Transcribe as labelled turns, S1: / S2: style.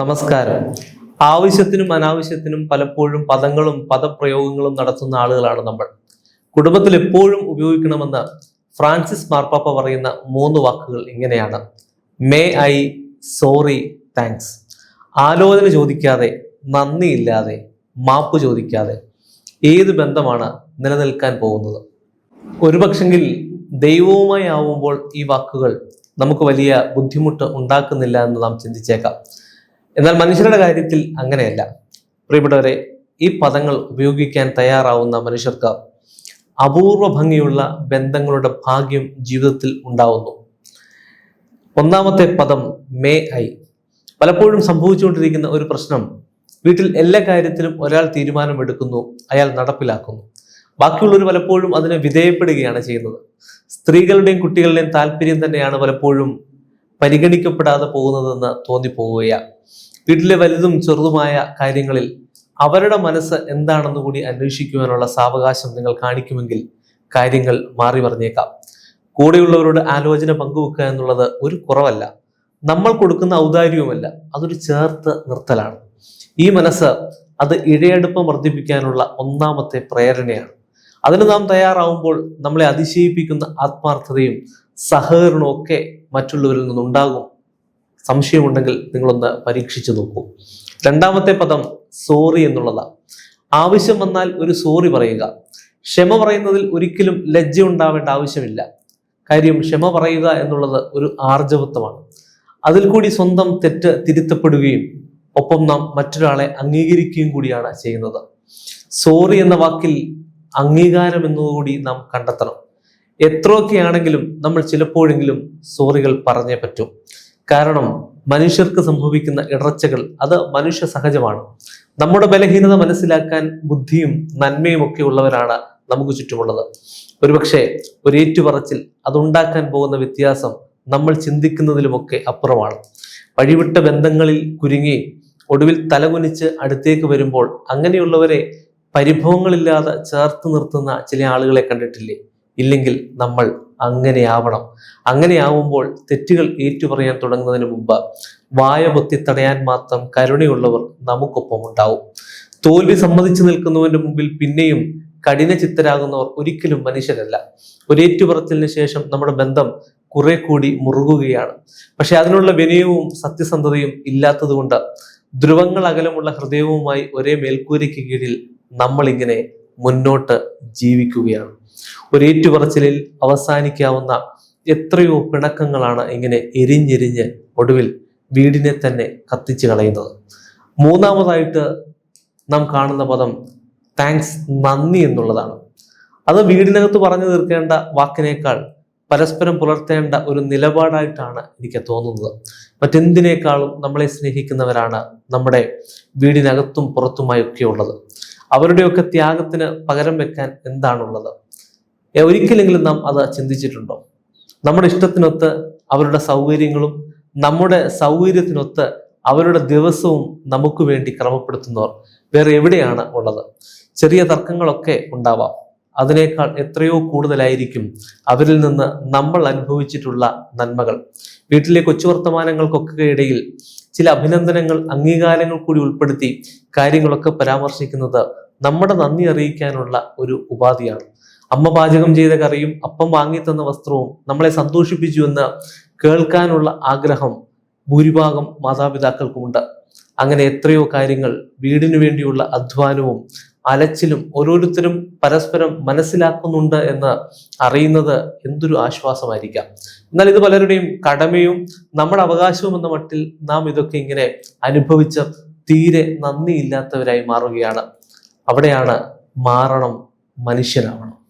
S1: നമസ്കാരം. ആവശ്യത്തിനും അനാവശ്യത്തിനും പലപ്പോഴും പദങ്ങളും പദപ്രയോഗങ്ങളും നടത്തുന്ന ആളുകളാണ് നമ്മൾ. കുടുംബത്തിൽ എപ്പോഴും ഉപയോഗിക്കണമെന്ന് ഫ്രാൻസിസ് മാർപ്പാപ്പ പറയുന്ന മൂന്ന് വാക്കുകൾ ഇങ്ങനെയാണ്. മേ ഐ സോറി താങ്ക്സ് ആലോചന ചോദിക്കാതെ നന്ദിയില്ലാതെ മാപ്പ് ചോദിക്കാതെ ഏത് ബന്ധമാണ് നിലനിൽക്കാൻ പോകുന്നത്? ഒരുപക്ഷെങ്കിൽ ദൈവവുമായി ആവുമ്പോൾ ഈ വാക്കുകൾ നമുക്ക് വലിയ ബുദ്ധിമുട്ട് ഉണ്ടാക്കുന്നില്ല എന്ന് നാം ചിന്തിച്ചേക്കാം. എന്നാൽ മനുഷ്യരുടെ കാര്യത്തിൽ അങ്ങനെയല്ല. പ്രിയപ്പെട്ടവരെ ഈ പദങ്ങൾ ഉപയോഗിക്കാൻ തയ്യാറാവുന്ന മനുഷ്യർക്ക് അപൂർവ ഭംഗിയുള്ള ബന്ധങ്ങളുടെ ഭാഗ്യം ജീവിതത്തിൽ ഉണ്ടാവുന്നു. ഒന്നാമത്തെ പദം മേ ഐ. പലപ്പോഴും സംഭവിച്ചുകൊണ്ടിരിക്കുന്ന ഒരു പ്രശ്നം വീട്ടിൽ എല്ലാ കാര്യത്തിലും ഒരാൾ തീരുമാനമെടുക്കുന്നു അയാൾ നടപ്പിലാക്കുന്നു. ബാക്കിയുള്ളവർ പലപ്പോഴും അതിനെ വിധേയപ്പെടുകയാണ് ചെയ്യുന്നത്. സ്ത്രീകളുടെയും കുട്ടികളുടെയും താല്പര്യം തന്നെയാണ് പലപ്പോഴും പരിഗണിക്കപ്പെടാതെ പോകുന്നതെന്ന് തോന്നിപ്പോവുകയാണ്. വീട്ടിലെ വലുതും ചെറുതുമായ കാര്യങ്ങളിൽ അവരുടെ മനസ്സ് എന്താണെന്ന് കൂടി അന്വേഷിക്കുവാനുള്ള സാവകാശം നിങ്ങൾ കാണിക്കുമെങ്കിൽ കാര്യങ്ങൾ മാറി പറഞ്ഞേക്കാം. കൂടെയുള്ളവരോട് ആലോചന പങ്കുവെക്കുക എന്നുള്ളത് ഒരു കുറവല്ല. നമ്മൾ കൊടുക്കുന്ന ഔദാര്യവുമല്ല അതൊരു ചേർത്ത് നിർത്തലാണ്. ഈ മനസ്സ് അത് ഇഴയെടുപ്പ് വർദ്ധിപ്പിക്കാനുള്ള ഒന്നാമത്തെ പ്രേരണയാണ്. അതിന് നാം തയ്യാറാവുമ്പോൾ നമ്മളെ അതിശയിപ്പിക്കുന്ന ആത്മാർത്ഥതയും സഹകരണവും ഒക്കെ മറ്റുള്ളവരിൽ നിന്നുണ്ടാകും. സംശയമുണ്ടെങ്കിൽ നിങ്ങളൊന്ന് പരീക്ഷിച്ചു നോക്കൂ. രണ്ടാമത്തെ പദം സോറി എന്നുള്ളതാണ് ആവശ്യം വന്നാൽ ഒരു സോറി പറയുക. ക്ഷമ പറയുന്നതിൽ ഒരിക്കലും ലജ്ജ ഉണ്ടാവേണ്ട ആവശ്യമില്ല. കാര്യം ക്ഷമ പറയുക എന്നുള്ളത് ഒരു ആർജവത്വമാണ്. അതിൽ കൂടി സ്വന്തം തെറ്റ് തിരുത്തപ്പെടുകയും ഒപ്പം നാം മറ്റൊരാളെ അംഗീകരിക്കുകയും കൂടിയാണ് ചെയ്യുന്നത്. സോറി എന്ന വാക്കിൽ അംഗീകാരം എന്നതുകൂടി നാം കണ്ടെത്തണം. എത്രയൊക്കെയാണെങ്കിലും നമ്മൾ ചിലപ്പോഴെങ്കിലും സോറികൾ പറഞ്ഞേ പറ്റും. കാരണം മനുഷ്യർക്ക് സംഭവിക്കുന്ന ഇടർച്ചകൾ അത് മനുഷ്യ സഹജമാണ്. നമ്മുടെ ബലഹീനത മനസ്സിലാക്കാൻ ബുദ്ധിയും നന്മയും ഒക്കെ ഉള്ളവരാണ് നമുക്ക് ചുറ്റുമുള്ളത്. ഒരുപക്ഷെ ഒരു ഏറ്റുപറച്ചിൽ അതുണ്ടാക്കാൻ പോകുന്ന വ്യത്യാസം നമ്മൾ ചിന്തിക്കുന്നതിലുമൊക്കെ അപ്പുറമാണ്. വഴിവിട്ട ബന്ധങ്ങളിൽ കുരുങ്ങി ഒടുവിൽ തലകുനിച്ച് അടുത്തേക്ക് വരുമ്പോൾ അങ്ങനെയുള്ളവരെ പരിഭവങ്ങളില്ലാതെ ചേർത്ത് നിർത്തുന്ന ചില ആളുകളെ കണ്ടിട്ടില്ലേ? ഇല്ലെങ്കിൽ നമ്മൾ അങ്ങനെയാവണം. അങ്ങനെയാവുമ്പോൾ തെറ്റുകൾ ഏറ്റുപറയാൻ തുടങ്ങുന്നതിന് മുമ്പ് വായ പൊത്തി തടയാൻ മാത്രം കരുണയുള്ളവർ നമുക്കൊപ്പം ഉണ്ടാവും. തോൽവി സമ്മതിച്ചു നിൽക്കുന്നവന്റെ മുമ്പിൽ പിന്നെയും കഠിന ചിത്തരാകുന്നവർ ഒരിക്കലും മനുഷ്യരല്ല. ഒരു ഏറ്റുപറച്ചിലിന് ശേഷം നമ്മുടെ ബന്ധം കുറെ കൂടി മുറുകുകയാണ്. പക്ഷെ അതിനുള്ള വിനയവും സത്യസന്ധതയും ഇല്ലാത്തതുകൊണ്ട് ധ്രുവങ്ങൾ അകലമുള്ള ഹൃദയവുമായി ഒരേ മേൽക്കൂരയ്ക്ക് കീഴിൽ നമ്മളിങ്ങനെ മുന്നോട്ട് ജീവിക്കുകയാണ്. ഒരു ഏറ്റുപറച്ചിലിൽ അവസാനിക്കാവുന്ന എത്രയോ പിണക്കങ്ങളാണ് ഇങ്ങനെ എരിഞ്ഞെരിഞ്ഞ് ഒടുവിൽ വീടിനെ തന്നെ കത്തിച്ചു കളയുന്നത്. മൂന്നാമതായിട്ട് നാം കാണുന്ന പദം താങ്ക്സ് നന്ദി എന്നുള്ളതാണ്. അത് വീടിനകത്ത് പറഞ്ഞു തീർക്കേണ്ട വാക്കിനേക്കാൾ പരസ്പരം പുലർത്തേണ്ട ഒരു നിലപാടായിട്ടാണ് എനിക്ക് തോന്നുന്നത്. മറ്റെന്തിനേക്കാളും നമ്മളെ സ്നേഹിക്കുന്നവരാണ് നമ്മുടെ വീടിനകത്തും പുറത്തുമായി ഒക്കെ ഉള്ളത് അവരുടെയൊക്കെ ത്യാഗത്തിന് പകരം വെക്കാൻ എന്താണുള്ളത്? ഒരിക്കലെങ്കിലും നാം അത് ചിന്തിച്ചിട്ടുണ്ടോ? നമ്മുടെ ഇഷ്ടത്തിനൊത്ത് അവരുടെ സൗകര്യങ്ങളും നമ്മുടെ സൗകര്യത്തിനൊത്ത് അവരുടെ ദിവസവും നമുക്ക് വേണ്ടി ക്രമപ്പെടുത്തുന്നവർ വേറെ എവിടെയാണ് ഉള്ളത്? ചെറിയ തർക്കങ്ങളൊക്കെ ഉണ്ടാവാം. അതിനേക്കാൾ എത്രയോ കൂടുതലായിരിക്കും അവരിൽ നിന്ന് നമ്മൾ അനുഭവിച്ചിട്ടുള്ള നന്മകൾ. വീട്ടിലെ കൊച്ചു വർത്തമാനങ്ങൾക്കൊക്കെ ഇടയിൽ ചില അഭിനന്ദനങ്ങൾ അംഗീകാരങ്ങൾ കൂടി ഉൾപ്പെടുത്തി കാര്യങ്ങളൊക്കെ പരാമർശിക്കുന്നത് നമ്മുടെ നന്ദി അറിയിക്കാനുള്ള ഒരു ഉപാധിയാണ്. അമ്മ പാചകം ചെയ്ത കറിയും അപ്പം വാങ്ങി തന്ന വസ്ത്രവും നമ്മളെ സന്തോഷിപ്പിച്ചു എന്ന് കേൾക്കാനുള്ള ആഗ്രഹം ഭൂരിഭാഗം മാതാപിതാക്കൾക്കുമുണ്ട്. അങ്ങനെ എത്രയോ കാര്യങ്ങൾ വീടിനു വേണ്ടിയുള്ള അധ്വാനവും അലച്ചിലും ഓരോരുത്തരും പരസ്പരം മനസ്സിലാക്കുന്നുണ്ട് എന്ന് അറിയുന്നത് എന്തൊരു ആശ്വാസമായിരിക്കാം. എന്നാൽ ഇത് പലരുടെയും കടമയും നമ്മുടെ അവകാശവും എന്ന മട്ടിൽ നാം ഇതൊക്കെ ഇങ്ങനെ അനുഭവിച്ച് തീരെ നന്ദിയില്ലാത്തവരായി മാറുകയാണ്. അവിടെയാണ് മാറണം മനുഷ്യനാവണം